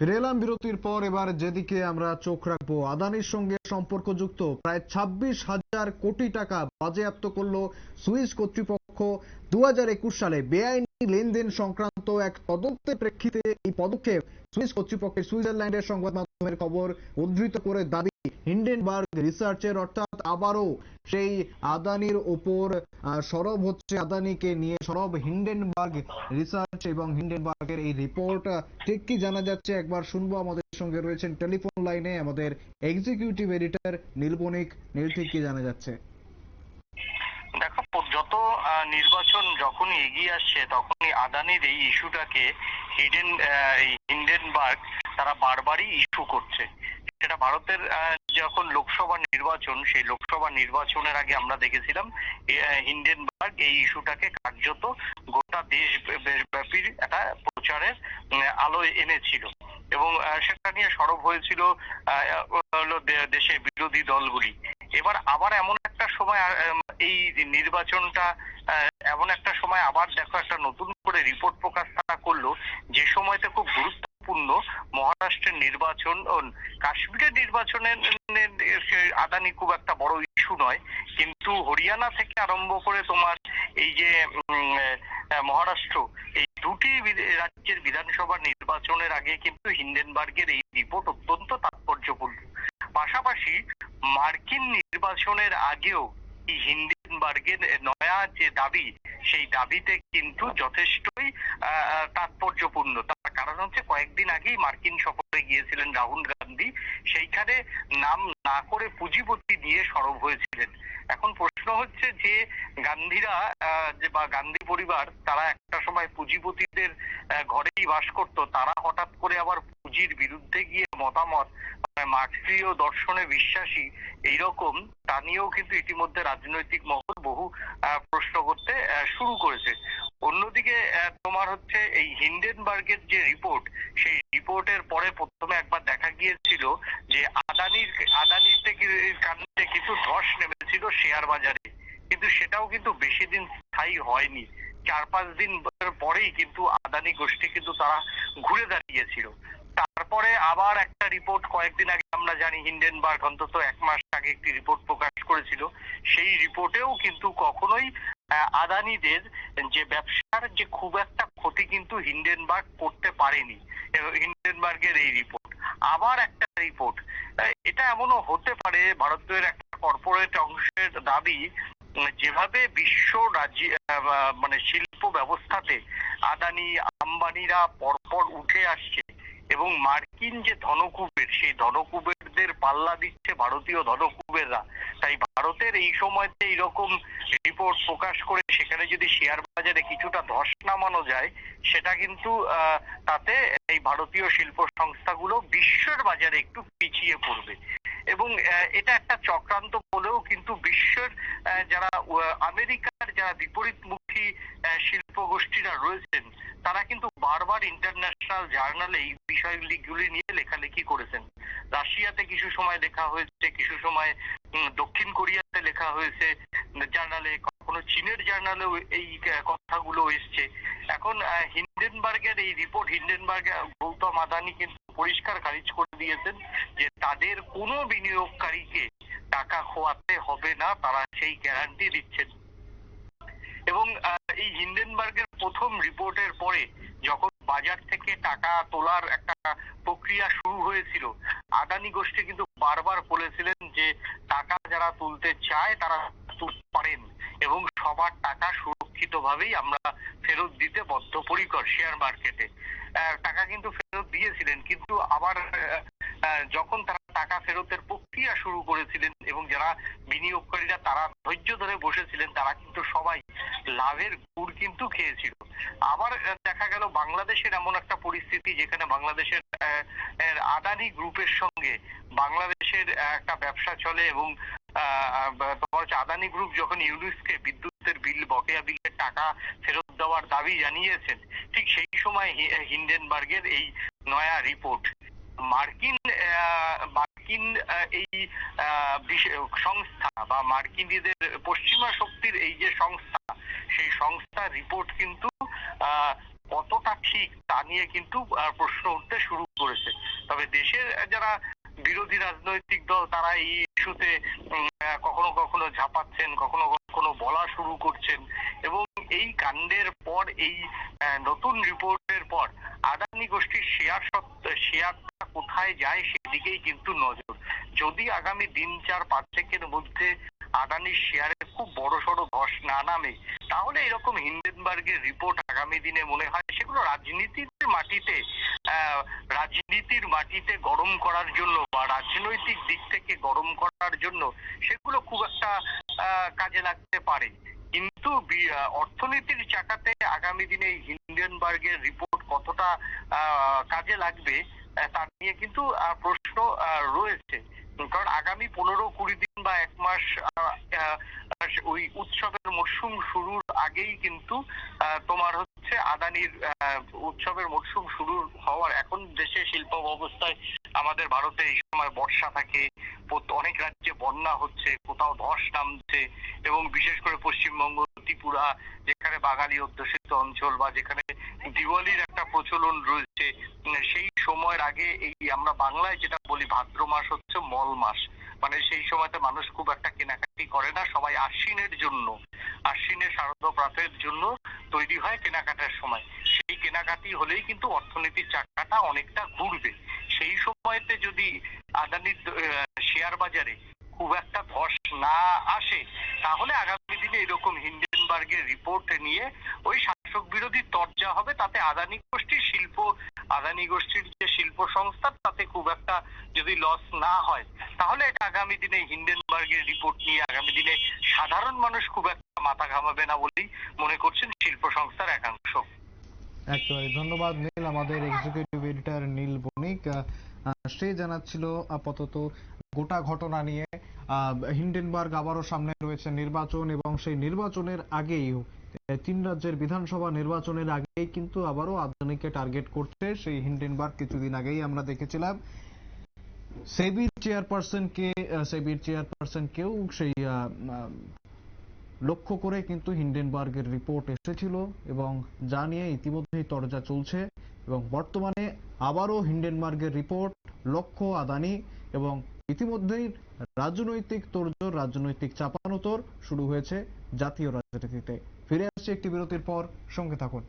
ফিরে এলাম বিরতির পর, এবার যেদিকে আমরা চোখ রাখব, আদানির সঙ্গে সম্পর্কযুক্ত প্রায় ছাব্বিশ হাজার কোটি টাকা বাজেয়াপ্ত করল সুইস কর্তৃপক্ষ। দু হাজার একুশ সালে বেআইনি লেনদেন সংক্রান্ত এক তদন্তের প্রেক্ষিতে এই পদক্ষেপ সুইস কর্তৃপক্ষের সুইজারল্যান্ডের সংবাদ মাধ্যমের খবর উদ্ধৃত করে দাবি হিন্ডেনবার্গ রিসার্চের অর্থাৎ আবারও সেই আদানির ওপর সরব হচ্ছে আদানিকে নিয়ে সরব হিন্ডেনবার্গ রিসার্চ এবং হিন্ডেনবার্গের এই রিপোর্ট ঠিক কি জানা যাচ্ছে? একবার শুনব, আমাদের সঙ্গে রয়েছেন টেলিফোন লাইনে আমাদের এক্সিকিউটিভ এডিটর নীলবণিক। নীল, ঠিক কি জানা যাচ্ছে? দেখো, যত নির্বাচন যখনই এগিয়ে আসছে, তখনই আদানির এই ইস্যুটাকে হিডেন হিন্ডেনবার্গ তারা বারবারই ইস্যু করছে। সেটা ভারতের যখন লোকসভা নির্বাচন, সেই লোকসভা নির্বাচনের আগে আমরা দেখেছিলাম হিন্ডেনবার্গ এই ইস্যুটাকে কার্যত গোটা দেশ ব্যাপী একটা প্রচারের আলোয় এনেছিল। এবং সেটা নিয়ে সরব হয়েছিল দেশের বিরোধী দলগুলি। এবার আবার এমন একটা সময় এই নির্বাচনটা এমন একটা সময় আবার দেখো একটা নতুন করে রিপোর্ট প্রকাশ তারা করল, যে সময়তে খুব মহারাষ্ট্রের নির্বাচন কাশ্মীরের নির্বাচনের আদানি খুব একটা বড় ইস্যু নয়। কিন্তু হরিয়ানা থেকে আরম্ভ করে তোমার এই যে মহারাষ্ট্র, এই দুটি রাজ্যের বিধানসভা নির্বাচনের আগে কিন্তু হিন্ডেনবার্গের এই রিপোর্ট অত্যন্ত তাৎপর্যপূর্ণ। পাশাপাশি মার্কিন নির্বাচনের আগেও এই হিন্ডেনবার্গের নয়া যে দাবি, সেই দাবিতে কিন্তু যথেষ্টই তাৎপর্যপূর্ণ। কারণ হচ্ছে কয়েকদিন আগেই মার্কিন সফরে গিয়েছিলেন রাহুল গান্ধী। সেইখানে নাম না করে পুঁজিপতি দিয়ে সরব হয়েছিলেন। এখন প্রশ্ন হচ্ছে যে গান্ধীরা যে বা গান্ধী পরিবার, তারা একটা সময় পুঁজিপতিদের ঘরেই বাস করত। তারা হঠাৎ করে আবার পুঁজির বিরুদ্ধে গিয়ে মতামত মানে মার্ক্সীয় দর্শনে বিশ্বাসী এইরকম, তা নিয়েও কিন্তু ইতিমধ্যে রাজনৈতিক মহল বহু প্রশ্ন করতে শুরু করেছে। অন্যদিকে তোমার হচ্ছে এই হিন্ডেনবার্গের যে রিপোর্ট, সেই রিপোর্টের পরে প্রথমে একবার দেখা গিয়েছিল যে আদানির আদানির থেকে কারণে কিছু ধস নেমেছিল শেয়ার বাজারে। কিন্তু সেটাও কিন্তু বেশি দিন স্থায়ী হয়নি। চার পাঁচ দিন পরেই কিন্তু আদানি গোষ্ঠী কিন্তু তারা ঘুরে দাঁড়িয়েছিল। তারপরে আবার একটা রিপোর্ট কয়েকদিন আগে, আমরা জানি হিন্ডেনবার্গ অন্তত এক মাস আগে একটি রিপোর্ট প্রকাশ করেছিল। সেই রিপোর্টেও কিন্তু কখনোই আদানিদের যে ব্যবসার যে খুব একটা ক্ষতি কিন্তু হিন্ডেনবার্গ করতে পারেনি হিন্ডেনবার্গের এই রিপোর্ট আবার একটা রিপোর্ট এটা এমনও হতে পারে, ভারতের একটা কর্পোরেট অংশের দাবি, যেভাবে বিশ্ব রাজ্য মানে শিল্প ব্যবস্থাতে আদানি, আম্বানিরা পরপর উঠে আসছে এবং মার্কিন যে ধনকুবের, সেই ধনকুবেরদের পাল্লা দিচ্ছে ভারতীয় ধনকুবেররা। তাই ভারতের এই সময়তে এইরকম রিপোর্ট প্রকাশ করে সেখানে যদি শেয়ার বাজারে কিছুটা ধস নামানো যায়, সেটা কিন্তু তাতে এই ভারতীয় শিল্প সংস্থাগুলো বিশ্বের বাজারে একটু পিছিয়ে পড়বে। এবং এটা একটা চক্রান্ত বলেও কিন্তু বিশ্বের যারা আমেরিকার যারা বিপরীতমুখী শিল্প গোষ্ঠীরা রয়েছেন, তারা কিন্তু বারবার ইন্টারন্যাশনাল জার্নালে এই বিষয়গুলি নিয়ে লেখালেখি করেছেন। রাশিয়াতে কিছু সময় লেখা হয়েছে, কিছু সময় দক্ষিণ কোরিয়াতে লেখা হয়েছে জার্নালে কখনো চীনের জার্নালেও এই কথাগুলো এসছে। এখন হিন্ডেনবার্গের এই রিপোর্ট হিন্ডেনবার্গ গৌতম আদানি কিন্তু পরিষ্কার খারিজ করে দিয়েছেন যে তাদের কোনো বিনিয়োগকারীকে টাকা খোয়াতে হবে না, তারা সেই গ্যারান্টি দিচ্ছেন। এবং এই হিন্ডেনবার্গের প্রথম রিপোর্টের পরে যখন বাজার থেকে টাকা তোলার একটা প্রক্রিয়া শুরু হয়েছিল, আদানি গোষ্ঠী কিন্তু বারবার বলেছিলেন যে টাকা যারা তুলতে চায় তারা তুলতে পারেন এবং সবার টাকা সুরক্ষিতভাবেই আমরা ফেরত দিতে বদ্ধপরিকর শেয়ার মার্কেটে টাকা কিন্তু ফেরত দিয়েছিলেন, কিন্তু আবার যখন তারা টাকা ফেরতের প্রক্রিয়া শুরু করেছিলেন এবং যারা বিনিয়োগকারীরা তারা ধৈর্য ধরে বসেছিলেন, তারা কিন্তু সবাই লাভের গুড় কিন্তু খেয়েছিল। আবার দেখা গেল বাংলাদেশের এমন একটা পরিস্থিতি যেখানে বাংলাদেশের আদানি গ্রুপের সঙ্গে বাংলাদেশের একটা ব্যবসা চলে এবং আদানি গ্রুপ যখন ইউনিসকে বিদ্যুতের বিল বকেয়া বিলের টাকা ফেরত দেওয়ার দাবি জানিয়েছেন। ঠিক সেই সময় হিন্ডেনবার্গের এই নয়া রিপোর্ট। মার্কিন মার্কিন এই সংস্থা বা মার্কিনীদের পশ্চিমা শক্তির এই যে সংস্থা, সেই সংস্থার রিপোর্ট কিন্তু কতটা ঠিক তা নিয়ে কিন্তু প্রশ্ন উঠতে শুরু করেছে। তবে দেশের যারা বিরোধী রাজনৈতিক দল, তারা এই ইস্যুতে কখনো কখনো ঝাঁপাচ্ছেন কখনো বলা শুরু করছেন এবং এই কাণ্ডের পর, এই নতুন রিপোর্টের পর, আদানি গোষ্ঠীর শেয়ার শেয়ারটা কোথায় যায় সেদিকেই কিন্তু নজর। যদি আগামী দিন চার পাঁচ পাঁচেকের মধ্যে আদানির শেয়ারে খুব বড় সড়ো ধস না নামে, তাহলে এরকম হিন্ডেনবার্গের রিপোর্ট আগামী দিনে মনে হয় সেগুলো রাজনীতির মাটিতে রাজনীতির মাটিতে গরম করার জন্য বা রাজনৈতিক দিক থেকে গরম করার জন্য সেগুলো খুব একটা কাজে লাগতে পারে। কিন্তু অর্থনীতির চাকাতে আগামী দিনে হিন্ডেনবার্গের রিপোর্ট কতটা কাজে লাগবে তা নিয়ে কিন্তু প্রশ্ন রয়েছে। কারণ আগামী পনেরো কুড়ি দিন বা এক মাস ওই উৎসবের মরশুম শুরুর আগেই কিন্তু তোমার হচ্ছে আদানির উৎসবের মরশুম শুরু হওয়ার এখন দেশে শিল্প ব্যবস্থায় আমাদের ভারতে এই সময় বর্ষা থাকে অনেক রাজ্যে বন্যা হচ্ছে, কোথাও ধস নামছে এবং বিশেষ করে পশ্চিমবঙ্গ, ত্রিপুরা, যেখানে বাঙালি অধ্যুষিত অঞ্চল বা যেখানে দিওয়ালির একটা প্রচলন রয়েছে, সেই সময়ের আগে এই আমরা বাংলায় যেটা বলি ভাদ্র মাস হচ্ছে মল মাস। মানে সেই সময়তে মানুষ খুব একটা কেনাকাটি করে না, সবাই আশ্বিনের জন্য আশ্বিনের শারদ প্রাতের জন্য তৈরি হয় কেনাকাটার সময়। সেই কেনাকাটি হলেই কিন্তু অর্থনীতির চাকাটা অনেকটা ঘুরবে। সেই সময়তে যদি আদানির শেয়ার বাজারে খুব একটা ধস না আসে, তাহলে আগামী দিনে এরকম হিন্ডেনবার্গের রিপোর্ট নিয়ে ওই শাসক বিরোধী তরজা হবে, তাতে আদানি গোষ্ঠীর শিল্প, আদানি গোষ্ঠীর যে শিল্প সংস্থা, তাতে খুব একটা যদি লস না হয়, তাহলে এটা আগামী দিনে হিন্ডেনবার্গের রিপোর্ট নিয়ে আগামী দিনে সাধারণ মানুষ খুব একটা মাথা ঘামাবে না বলেই মনে করছেন শিল্প সংস্থার একাংশ। একেবারে, ধন্যবাদ নীল, আমাদের এক্সিকিউটিভ এডিটর নীল বণিক। সে জানাচ্ছিল আপাতত গোটা ঘটনা নিয়ে। হিন্ডেনবার্গ আবারও সামনে রয়েছে নির্বাচন এবং সেই নির্বাচনের আগেই তিন রাজ্যের বিধানসভা নির্বাচনের আগেই কিন্তু আবারও আদানিকে টার্গেট করছে সেই হিন্ডেনবার্গ কিছুদিন আগেই আমরা দেখেছিলাম। সেবির চেয়ারপারসনকে সেবির চেয়ারপারসনকেও সেই লক্ষ্য করে কিন্তু হিন্ডেনবার্গের রিপোর্ট এসেছিল এবং যা নিয়ে ইতিমধ্যেই তরজা চলছে এবং বর্তমানে আবারও হিন্ডেনবার্গের রিপোর্ট, লক্ষ্য, আদানি এবং ইতিমধ্যেই রাজনৈতিক তোরজোর রাজনৈতিক চাপানোতর শুরু হয়েছে জাতীয় রাজনীতিতে। ফিরে আসছে একটি বিরতির পর, সঙ্গে থাকুন।